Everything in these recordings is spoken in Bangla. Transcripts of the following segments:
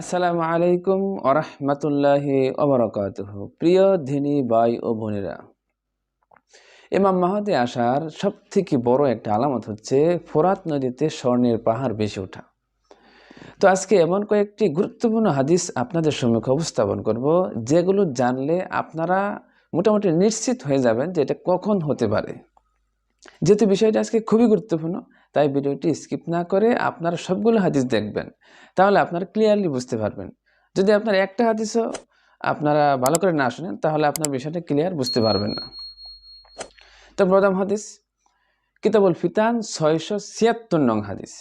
আসসালামু আলাইকুম আরহামতুল্লাহি অবরকাতুহ প্রিয় ধিনী বাই ও বোনেরা, ইমাম মাহাদি আসার সব থেকে বড় একটা আলামত হচ্ছে ফোরাত নদীতে স্বর্ণের পাহাড় বেশি ওঠা। তো আজকে এমন কয়েকটি গুরুত্বপূর্ণ হাদিস আপনাদের সম্মুখে উপস্থাপন করব, যেগুলো জানলে আপনারা মোটামুটি নিশ্চিত হয়ে যাবেন যে এটা কখন হতে পারে। যেহেতু বিষয়টা আজকে খুবই গুরুত্বপূর্ণ, তাই ভিডিওটি স্কিপ না করে আপনারা সবগুলো হাদিস দেখবেন। তাহলে আপনারা ক্লিয়ারলি বুঝতে পারবেন। যদি আপনার একটা হাদিসও আপনারা ভালো করে না শুনেন, তাহলে আপনার বিষয়টা ক্লিয়ার বুঝতে পারবেন না। তো প্রথম হাদিস, কিতাবুল ফিতান ছয়শো ছিয়াত্তর নং হাদিস।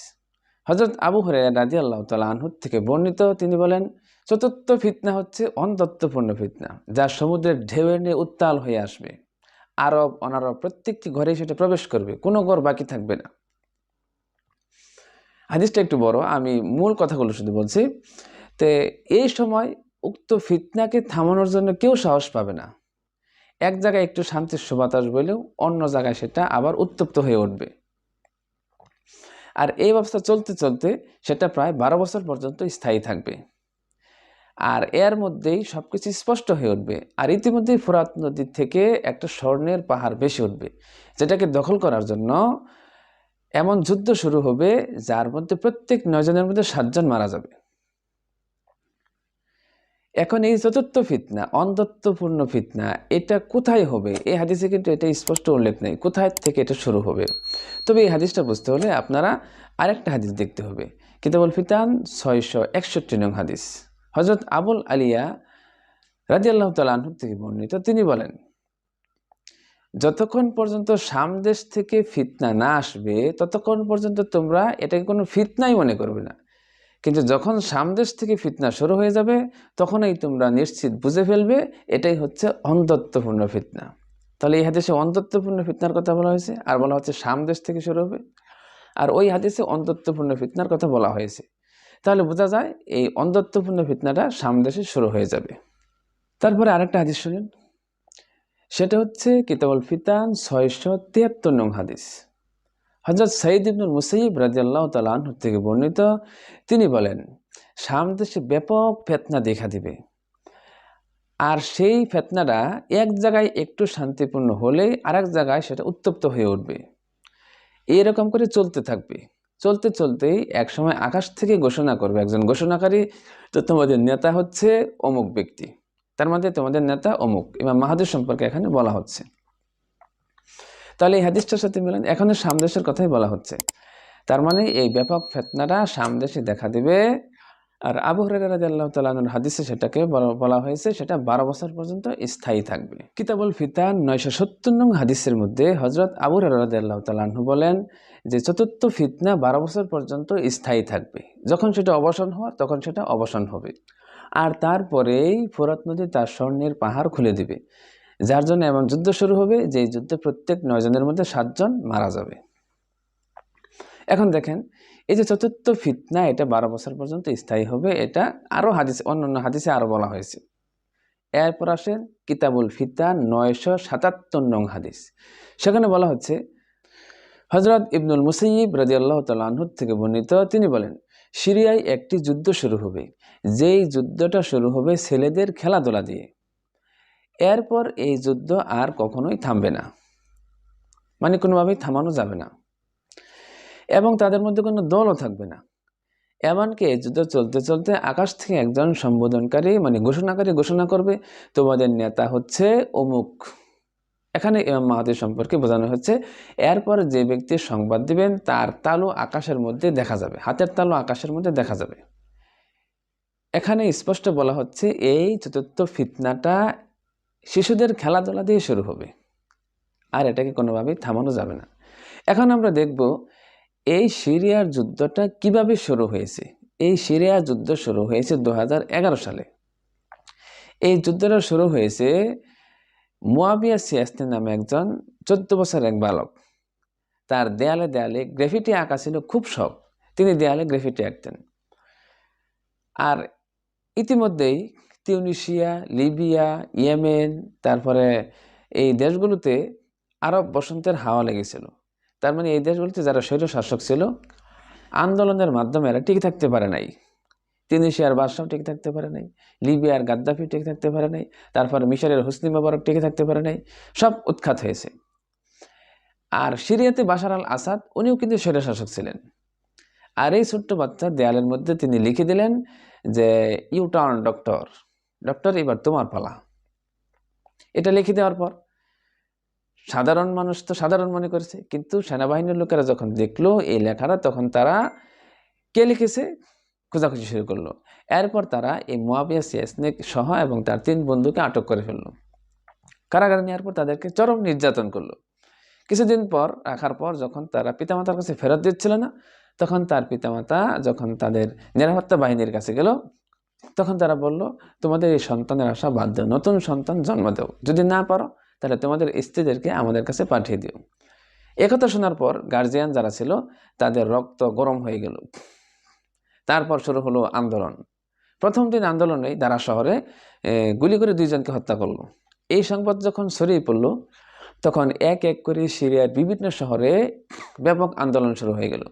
হজরত আবু হরে রাজি আল্লাহ তালা আনহুদ থেকে বর্ণিত, তিনি বলেন, চতুর্থ ফিতনা হচ্ছে অন্তত্বপূর্ণ ফিতনা, যা সমুদ্রের ঢেউয়ে নিয়ে উত্তাল হয়ে আসবে। আরব, অনারব, প্রত্যেকটি ঘরে সেটা প্রবেশ করবে, কোনো ঘর বাকি থাকবে না। হাদিসটা একটু বড়, আমি মূল কথাগুলো শুধু বলছি তে এই সময় উক্ত ফিতনাকে থামানোর জন্য কেউ সাহস পাবে না। এক জায়গায় একটু শান্তির সুবাতাস বলেও অন্য জায়গায় সেটা আবার উত্তপ্ত হয়ে উঠবে। আর এই ব্যবস্থা চলতে চলতে সেটা প্রায় বারো বছর পর্যন্ত স্থায়ী থাকবে। আর এর মধ্যেই সব কিছু স্পষ্ট হয়ে উঠবে। আর ইতিমধ্যেই ফোরাত নদী থেকে একটা স্বর্ণের পাহাড় বেশি উঠবে, যেটাকে দখল করার জন্য এমন যুদ্ধ শুরু হবে যার মধ্যে প্রত্যেক নয়জনের মধ্যে সাতজন মারা যাবে। এখন এই চতুর্থ ফিতনা, অন্ধত্বপূর্ণ ফিতনা, এটা কোথায় হবে? এই হাদিসে কিন্তু এটা স্পষ্ট উল্লেখ নেই, কোথায় থেকে এটা শুরু হবে? তবে এই হাদিসটা বুঝতে হলে আপনারা আরেকটা হাদিস দেখতে হবে, কিতাবুল ফিতান ছয়শো একষট্টি নং হাদিস। হজরত আবুল আলিয়া রাজি আল্লাহ তালাহ থেকে বর্ণিত, তিনি বলেন, যতক্ষণ পর্যন্ত সামদেশ থেকে ফিতনা না আসবে, ততক্ষণ পর্যন্ত তোমরা এটাকে কোনো ফিতনাই মনে করবে না। কিন্তু যখন সামদেশ থেকে ফিতনা শুরু হয়ে যাবে, তখনই তোমরা নিশ্চিত বুঝে ফেলবে, এটাই হচ্ছে অন্ধত্বপূর্ণ ফিতনা। তাহলে এই হাদিসে অন্ধত্বপূর্ণ ফিতনার কথা বলা হয়েছে, আর বলা হচ্ছে সামদেশ থেকে শুরু হবে। আর ওই হাদিসে অন্ধত্বপূর্ণ ফিতনার কথা বলা হয়েছে। তাহলে বোঝা যায় এই অন্ধত্বপূর্ণ ফিতনাটা সামদেশে শুরু হয়ে যাবে। তারপরে আরেকটা হাদিস শুনেন। সেটা হচ্ছে কিতাবুল ফিতান ছয়শো তিয়াত্তর নং হাদিস। হজরত সঈদ ইবনুল মুসাইব রাজিয়াল্লাহ তালাহ থেকে বর্ণিত, তিনি বলেন সামদেশে ব্যাপক ফেতনা দেখা দিবে। আর সেই ফেতনাটা এক জায়গায় একটু শান্তিপূর্ণ হলে আরেক জায়গায় সেটা উত্তপ্ত হয়ে উঠবে। এরকম করে চলতে থাকবে। চলতে চলতেই একসময় আকাশ থেকে ঘোষণা করবে একজন ঘোষণাকারী তো তোমাদের নেতা হচ্ছে অমুক ব্যক্তি। তার মধ্যে তোমাদের নেতা অমুক। ইমাম মাহাদুর সম্পর্কে এখানে বলা হচ্ছে। তাহলে এই হাদিসটার সাথে মিলেন, এখানে সামদেশের কথাই বলা হচ্ছে। তার মানে এই ব্যাপক ফেতনাটা সামদেশে দেখা দিবে আর আবু হরাজ আল্লাহ তালুর হাদিসে সেটাকে বলা হয়েছে সেটা বারো বছর পর্যন্ত স্থায়ী থাকবে। কিতাবুল ফিতান নয়শো সত্তর নং হাদিসের মধ্যে হজরত আবু হরাজ আল্লাহ তালাহু বলেন যে চতুর্থ ফিতনা বারো বছর পর্যন্ত স্থায়ী থাকবে। যখন সেটা অবসান হওয়ার, তখন সেটা অবসান হবে। আর তারপরেই ফোরাত নদী তার স্বর্ণের পাহাড় খুলে দিবে। যার জন্য এমন যুদ্ধ শুরু হবে যে যুদ্ধে প্রত্যেক নয়জনের মধ্যে সাতজন মারা যাবে। এখন দেখেন, এই যে চতুর্থ ফিতনা, এটা বারো বছর পর্যন্ত স্থায়ী হবে। এটা আরও হাদিস, অন্যান্য হাদিসে আরও বলা হয়েছে। এরপর আসেন কিতাবুল ফিতা নয়শো সাতাত্তর নং হাদিস। সেখানে বলা হচ্ছে হজরত ইবনুল মুসিব রাজি আল্লাহ তাল্লাহর থেকে বর্ণিত, তিনি বলেন, সিরিয়ায় একটি যুদ্ধ শুরু হবে। যেই যুদ্ধটা শুরু হবে ছেলেদের খেলাধুলা দিয়ে। এরপর এই যুদ্ধ আর কখনোই থামবে না। মানে কোনোভাবেই থামানো যাবে না। এবং তাদের মধ্যে কোনো দলও থাকবে না। এমনকি যুদ্ধ চলতে চলতে আকাশ থেকে একজন সম্বোধনকারী মানে ঘোষণাকারী ঘোষণা করবে, তোমাদের নেতা হচ্ছে অমুক। এখানে ইমাম মাহাদির সম্পর্কে বোঝানো হচ্ছে, এরপর যে ব্যক্তি সংবাদ দিবেন, তার তালু আকাশের মধ্যে দেখা যাবে, হাতের তালু আকাশের মধ্যে দেখা যাবে। এখানে স্পষ্ট বলা হচ্ছে, এই চতুর্থ ফিতনাটা শিশুদের খেলাধুলা দিয়ে শুরু হবে। আর এটাকে কোনোভাবেই থামানো যাবে না। এখন আমরা দেখব এই সিরিয়ার যুদ্ধটা কীভাবে শুরু হয়েছে? এই সিরিয়া যুদ্ধ শুরু হয়েছে দু হাজার এগারো সালে। এই যুদ্ধটা শুরু হয়েছে মুয়াবিয়া সিয়াস্তি নামে একজন চোদ্দ বছর এক বালক। তার দেয়ালে দেয়ালে গ্রেফিটি আঁকা ছিল খুব শখ। তিনি দেয়ালে গ্রেফিটি আঁকতেন। আর ইতিমধ্যেই তিউনিশিয়া, লিবিয়া, ইয়েমেন, তারপরে এই দেশগুলোতে আরব বসন্তের হাওয়া লেগেছিল। তার মানে এই দেশগুলোতে যারা স্বৈর শাসক ছিল, আন্দোলনের মাধ্যমে এরা টিকে থাকতে পারে নাই। তিউনিশিয়ার বাদশাহ টিকে থাকতে পারে নাই, লিবিয়ার গাদ্দাফি টিকে থাকতে পারে নাই, তারপর মিশরের হুসনি মোবারক টিকে থাকতে পারে নাই, সব উৎখাত হয়েছে। আর সিরিয়াতে বাশার আল আসাদ, উনিও কিন্তু স্বৈর শাসক ছিলেন। আর এই ছোট্ট বাচ্চা দেয়ালের মধ্যে তিনি লিখে দিলেন যে ইউ টার্ন ডক্টর ডক্টর এবার তোমার পালা। এটা লিখে দেওয়ার পর সাধারণ মানুষ তো সাধারণ মনে করেছে। কিন্তু সেনাবাহিনীর লোকেরা যখন দেখল, এই লেখাটা, তখন তারা কে লিখেছে? খোঁজাখুঁজি শুরু করল। এরপর তারা এই মোয়াবিয়া সিয়াসনেক সহ এবং তার তিন বন্ধুকে আটক করে ফেলল। কারাগারে নেওয়ার পর তাদেরকে চরম নির্যাতন করল। কিছুদিন পর, রাখার পর যখন তারা পিতামাতার কাছে ফেরত দিচ্ছিল না, তখন তার পিতামাতা যখন তাদের নিরাপত্তা বাহিনীর কাছে গেল, তখন তারা বলল, তোমাদের এই সন্তানের আশা বাদ দাও। নতুন সন্তান জন্ম দেও। যদি না পারো তাহলে তোমাদের স্ত্রীদেরকে আমাদের কাছে পাঠিয়ে দিও। একথা শোনার পর গার্জিয়ান যারা ছিল, তাদের রক্ত গরম হয়ে গেল। তারপর শুরু হলো আন্দোলন। প্রথম দিন আন্দোলনে দারা শহরে গুলি করে দুইজনকে হত্যা করল। এই সংবাদ যখন ছড়িয়ে পড়ল, তখন এক এক করে সিরিয়ার বিভিন্ন শহরে ব্যাপক আন্দোলন শুরু হয়ে গেল।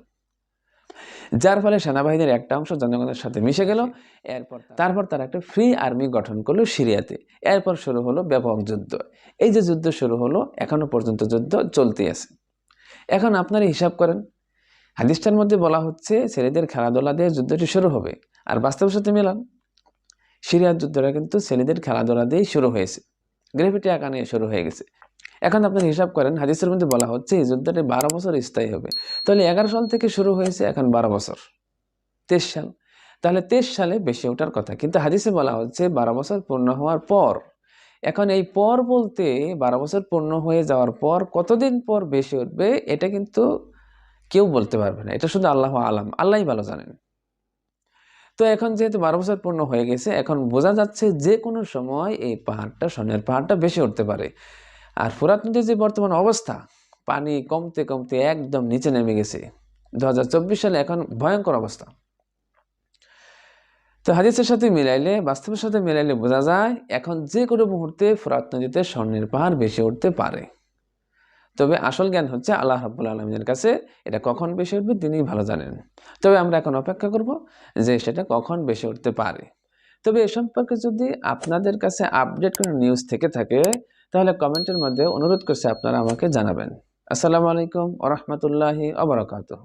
যার ফলে সেনাবাহিনীর একটা অংশ জনগণের সাথে মিশে গেল। এরপর তারপর তারা একটা ফ্রি আর্মি গঠন করল সিরিয়াতে। এরপর শুরু হলো ব্যাপক যুদ্ধ। এই যে যুদ্ধ শুরু হলো এখনও পর্যন্ত যুদ্ধ চলতে আছে। এখন আপনারা হিসাব করেন। হাদিসটার মধ্যে বলা হচ্ছে ছেলেদের খেলাধুলা দিয়ে যুদ্ধটি শুরু হবে। আর বাস্তবের সাথে মেলান? সিরিয়ার যুদ্ধটা কিন্তু ছেলেদের খেলাধুলা দিয়েই শুরু হয়েছে। গ্রেভিটি আঁকা নিয়ে শুরু হয়ে গেছে। এখন আপনার হিসাব করেন, হাদিসের মধ্যে বলা হচ্ছে এই যুদ্ধটি বারো বছর স্থায়ী হবে। তাহলে এগারো সাল থেকে শুরু হয়েছে, এখন বারো বছর। তেইশ সাল। তাহলে তেইশ সালে বেশি ওঠার কথা। কিন্তু হাদিসে বলা হচ্ছে বারো বছর পূর্ণ হওয়ার পর। এখন এই পর বলতে বারো বছর পূর্ণ হয়ে যাওয়ার পর কতদিন পর বেশি উঠবে, এটা কিন্তু কেউ বলতে পারবে না। এটা শুধু আল্লাহ আলাম। আল্লাহই ভালো জানেন। তো এখন যেহেতু বারো বছর পূর্ণ হয়ে গেছে, এখন বোঝা যাচ্ছে যে কোনো সময় এই পাহাড়টা সোনের পাহাড়টা বেশি উঠতে পারে। আর ফোরাত নদীর যে বর্তমান অবস্থা, পানি কমতে কমতে একদম নিচে নেমে গেছে। দু হাজার চব্বিশ সালে এখন ভয়ঙ্কর অবস্থা। তো হাদিসের সাথে মিলাইলে, বাস্তবের সাথে মিলাইলে বোঝা যায়, এখন যে কোনো মুহূর্তে ফোরাত নদীতে স্বর্ণের পাহাড় বেশি উঠতে পারে। তবে আসল জ্ঞান হচ্ছে আল্লাহ রাব্বুল আলমিনের কাছে, এটা কখন বেশি উঠবে তিনিই ভালো জানেন। তবে আমরা এখন অপেক্ষা করব যে সেটা কখন বেশি উঠতে পারে। তবে এ সম্পর্কে যদি আপনাদের কাছে আপডেট কোনো নিউজ থেকে থাকে তাহলে কমেন্টের মধ্যে অনুরোধ করছে আপনারা আমাকে জানাবেন। আসসালামু আলাইকুম ওরহমতুল্লাহি আবরকাতহ